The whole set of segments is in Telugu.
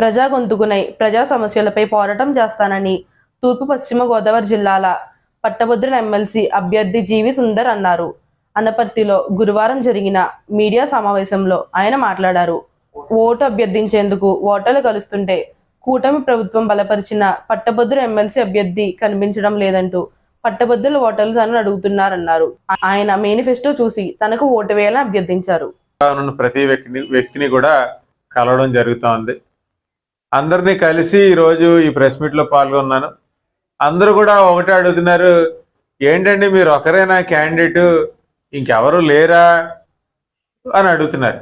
ప్రజా గొంతుకునై ప్రజా సమస్యలపై పోరాటం చేస్తానని తూర్పు పశ్చిమ గోదావరి జిల్లాల పట్టభద్రుల ఎమ్మెల్సీ అభ్యర్థి జీవి సుందర్ అన్నారు. అనపర్తిలో గురువారం జరిగిన మీడియా సమావేశంలో ఆయన మాట్లాడారు. ఓటు అభ్యర్థించేందుకు ఓటర్లు కలుస్తుంటే కూటమి ప్రభుత్వం బలపరిచిన పట్టభద్రుల ఎమ్మెల్సీ అభ్యర్థి కనిపించడం లేదంటూ పట్టభద్రుల ఓటర్లు తనను అడుగుతున్నారన్నారు. ఆయన మేనిఫెస్టో చూసి తనకు ఓటు వేయాలని అభ్యర్థించారు. ప్రతి వ్యక్తిని వ్యక్తిని కూడా కలవడం జరుగుతోంది. అందరినీ కలిసి ఈరోజు ఈ ప్రెస్ మీట్లో పాల్గొన్నాను. అందరూ కూడా ఒకటే అడుగుతున్నారు ఏంటండి మీరు ఒకరేనా క్యాండిడేట్? ఇంకెవరు లేరా? అని అడుగుతున్నారు.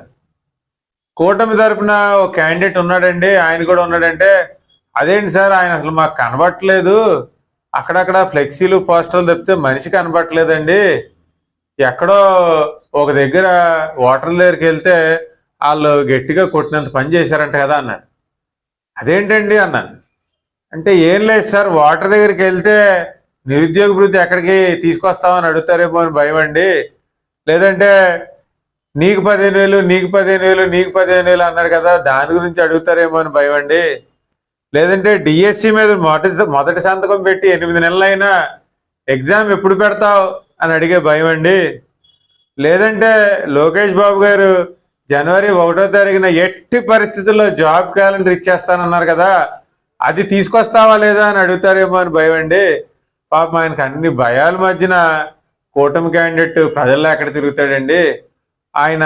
కూటమి తరపున ఒక క్యాండిడేట్ ఉన్నాడండి ఆయన కూడా ఉన్నాడంటే అదేంటి సార్ ఆయన అసలు మాకు కనబట్టలేదు అక్కడక్కడ ఫ్లెక్సీలు పోస్టర్లు తప్పితే మనిషి కనబట్టలేదండి ఎక్కడో ఒక దగ్గర ఓటర్ల దగ్గరికి వెళ్తే వాళ్ళు గట్టిగా కొట్టినంత పని చేశారంట కదా అన్నాడు. అదేంటండి అన్నాను అంటే ఏం లేదు సార్ వాటర్ దగ్గరికి వెళ్తే నిరుద్యోగ వృద్ధి ఎక్కడికి తీసుకొస్తామని అడుగుతారేమో అని భయం అండి. లేదంటే నీకు పదిహేను వేలు నీకు పదిహేను వేలు నీకు పదిహేను వేలు అన్నాడు కదా దాని గురించి అడుగుతారేమో అని భయం అండి. లేదంటే డిఎస్సి మీద మొదటి మొదటి సంతకం పెట్టి ఎనిమిది నెలలైనా ఎగ్జామ్ ఎప్పుడు పెడతావు అని అడిగే భయం అండి. లేదంటే లోకేష్ బాబు గారు జనవరి ఒకటో తారీఖున ఎట్టి పరిస్థితుల్లో జాబ్ క్యాలెండర్ ఇచ్చేస్తానన్నారు కదా అది తీసుకొస్తావా లేదా అని అడుగుతారేమో అని భయం అండి. పాపం ఆయనకు అన్ని భయాల మధ్యన కూటమి క్యాండిడేట్ ప్రజల్లో ఎక్కడ తిరుగుతాడండి. ఆయన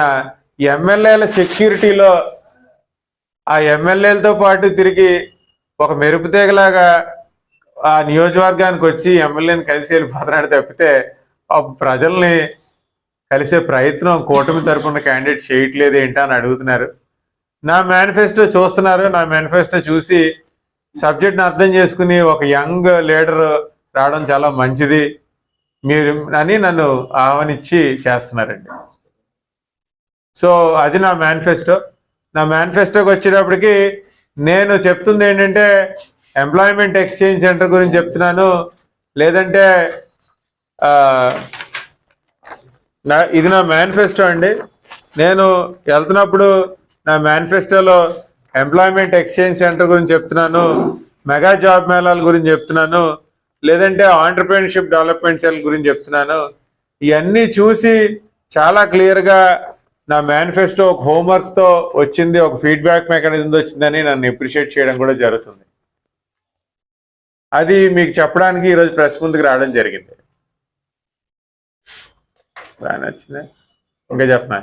ఎమ్మెల్యేల సెక్యూరిటీలో ఆ ఎమ్మెల్యేలతో పాటు తిరిగి ఒక మెరుపుతీగలాగా ఆ నియోజకవర్గానికి వచ్చి ఎమ్మెల్యేని కలిసి వెళ్ళిపోతున్నాడు తప్పితే ప్రజల్ని కలిసే ప్రయత్నం కూటమి తరపున క్యాండిడేట్ చేయట్లేదు ఏంటా అని అడుగుతున్నారు. నా మేనిఫెస్టో చూస్తున్నారు. నా మేనిఫెస్టో చూసి సబ్జెక్ట్ని అర్థం చేసుకుని ఒక యంగ్ లీడర్ రావడం చాలా మంచిది. మీరు అని నన్ను ఆహ్వానించి చేస్తున్నారండి. సో అది నా మేనిఫెస్టో నా మేనిఫెస్టోకి వచ్చేటప్పటికి నేను చెప్తుంది ఏంటంటే ఎంప్లాయ్మెంట్ ఎక్స్చేంజ్ సెంటర్ గురించి చెప్తున్నాను. లేదంటే నా ఇది నా మేనిఫెస్టో అండి. నేను వెళ్తున్నప్పుడు నా మేనిఫెస్టోలో ఎంప్లాయ్మెంట్ ఎక్స్చేంజ్ సెంటర్ గురించి చెప్తున్నాను మెగా జాబ్ మేళాల గురించి చెప్తున్నాను లేదంటే ఆంటర్ప్రీనర్షిప్ డెవలప్మెంట్ సెల్ గురించి చెప్తున్నాను. ఇవన్నీ చూసి చాలా క్లియర్గా నా మేనిఫెస్టో ఒక హోంవర్క్తో వచ్చింది ఒక ఫీడ్బ్యాక్ మెకానిజం వచ్చిందని నన్ను ఎప్రిషియేట్ చేయడం కూడా జరుగుతుంది. అది మీకు చెప్పడానికి ఈరోజు ప్రెస్ ముందుకు రావడం జరిగింది. బాగా ఇంకా చెప్పనా?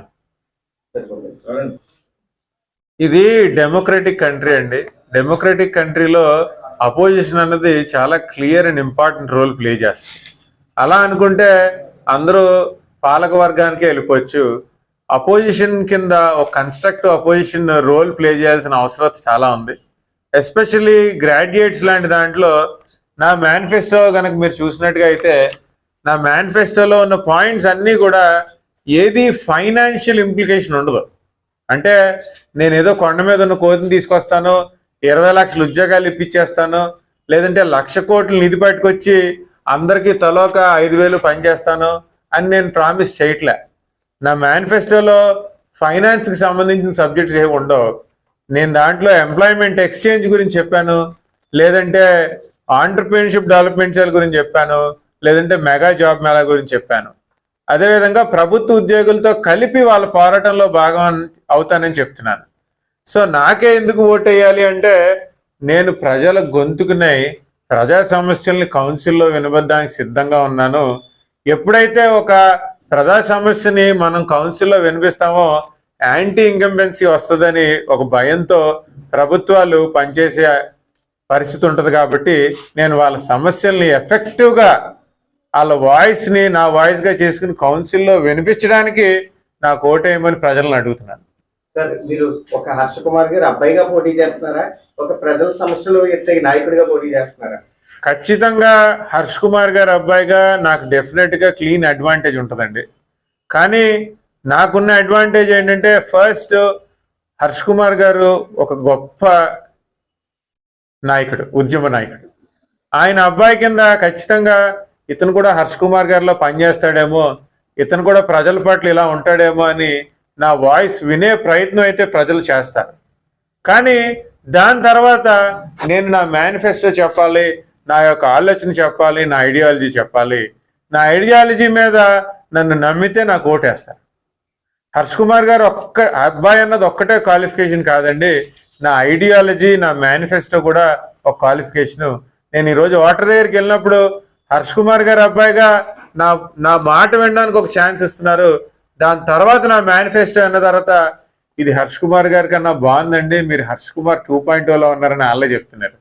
ఇది డెమోక్రటిక్ కంట్రీ అండి. డెమోక్రటిక్ కంట్రీలో అపోజిషన్ అన్నది చాలా clear and important role play చేస్తుంది. అలా అనుకుంటే అందరూ పాలక వర్గానికే వెళ్ళిపోవచ్చు. అపోజిషన్ కింద ఒక కన్స్ట్రక్టివ్ అపోజిషన్ రోల్ ప్లే చేయాల్సిన అవసరం చాలా ఉంది. ఎస్పెషల్లీ గ్రాడ్యుయేట్స్ లాంటి దాంట్లో నా మేనిఫెస్టో కనుక మీరు చూసినట్టుగా అయితే నా మేనిఫెస్టోలో ఉన్న పాయింట్స్ అన్నీ కూడా ఏది ఫైనాన్షియల్ ఇంప్లికేషన్ ఉండదు. అంటే నేను ఏదో కొండ మీద ఉన్న కోతిని తీసుకొస్తాను ఇరవై లక్షల ఉద్యోగాలు ఇప్పించేస్తాను లేదంటే లక్ష కోట్లు నిధి పట్టుకొచ్చి అందరికీ తలోక ఐదు వేలు పనిచేస్తాను అని నేను ప్రామిస్ చేయట్లే. నా మేనిఫెస్టోలో ఫైనాన్స్కి సంబంధించిన సబ్జెక్ట్స్ ఏమి ఉండవు. నేను దాంట్లో ఎంప్లాయ్మెంట్ ఎక్స్చేంజ్ గురించి చెప్పాను లేదంటే ఆంటర్ప్రీనర్షిప్ డెవలప్మెంట్ గురించి చెప్పాను లేదంటే మెగా జాబ్ మేళా గురించి చెప్పాను. అదేవిధంగా ప్రభుత్వ ఉద్యోగులతో కలిపి వాళ్ళ పోరాటంలో భాగం అవుతానని చెప్తున్నాను. సో నాకే ఎందుకు ఓటు వేయాలి అంటే నేను ప్రజల గొంతుకునై ప్రజా సమస్యల్ని కౌన్సిల్లో వినబడ్డానికి సిద్ధంగా ఉన్నాను. ఎప్పుడైతే ఒక ప్రజా సమస్యని మనం కౌన్సిల్లో వినిపిస్తామో యాంటీ ఇంకంబెన్సీ వస్తుందని ఒక భయంతో ప్రభుత్వాలు పనిచేసే పరిస్థితి ఉంటుంది కాబట్టి నేను వాళ్ళ సమస్యల్ని ఎఫెక్టివ్గా వాళ్ళ వాయిస్ని నా వాయిస్గా చేసుకుని కౌన్సిల్లో వినిపించడానికి నాకు ఓటేయమని ప్రజలను అడుగుతున్నాను. సార్ మీరు ఒక హర్ష కుమార్ గారు అబ్బాయిగా పోటీ చేస్తున్నారా? ఒక ప్రజల సమస్యలు ఎత్తే నాయకుడిగా పోటీ చేస్తున్నారా? ఖచ్చితంగా హర్ష్ కుమార్ గారి అబ్బాయిగా నాకు డెఫినెట్గా క్లీన్ అడ్వాంటేజ్ ఉంటుందండి. కానీ నాకున్న అడ్వాంటేజ్ ఏంటంటే ఫస్ట్ హర్ష్ కుమార్ గారు ఒక గొప్ప నాయకుడు ఉద్యమ నాయకుడు. ఆయన అబ్బాయి కింద ఖచ్చితంగా ఇతను కూడా హర్ష్ కుమార్ గారిలో పనిచేస్తాడేమో ఇతను కూడా ప్రజల పట్ల ఇలా ఉంటాడేమో అని నా వాయిస్ వినే ప్రయత్నం అయితే ప్రజలు చేస్తారు. కానీ దాని తర్వాత నేను నా మేనిఫెస్టో చెప్పాలి నా యొక్క ఆలోచన చెప్పాలి నా ఐడియాలజీ చెప్పాలి. నా ఐడియాలజీ మీద నన్ను నమ్మితే నాకు ఓటేస్తారు. హర్ష్ కుమార్ గారు ఒక్క అబ్బాయి అన్నది ఒక్కటే క్వాలిఫికేషన్ కాదండి నా ఐడియాలజీ నా మేనిఫెస్టో కూడా ఒక క్వాలిఫికేషన్. నేను ఈరోజు ఓటర్ దగ్గరికి వెళ్ళినప్పుడు హర్ష్ కుమార్ గారు అబ్బాయిగా నా నా మాట వినడానికి ఒక ఛాన్స్ ఇస్తున్నారు. దాని తర్వాత నా మేనిఫెస్టో అన్న తర్వాత ఇది హర్ష్ కుమార్ గారి కన్నా బాగుందండి. మీరు హర్ష్ కుమార్ టూ పాయింట్లో ఉన్నారని వాళ్ళే చెప్తున్నారు.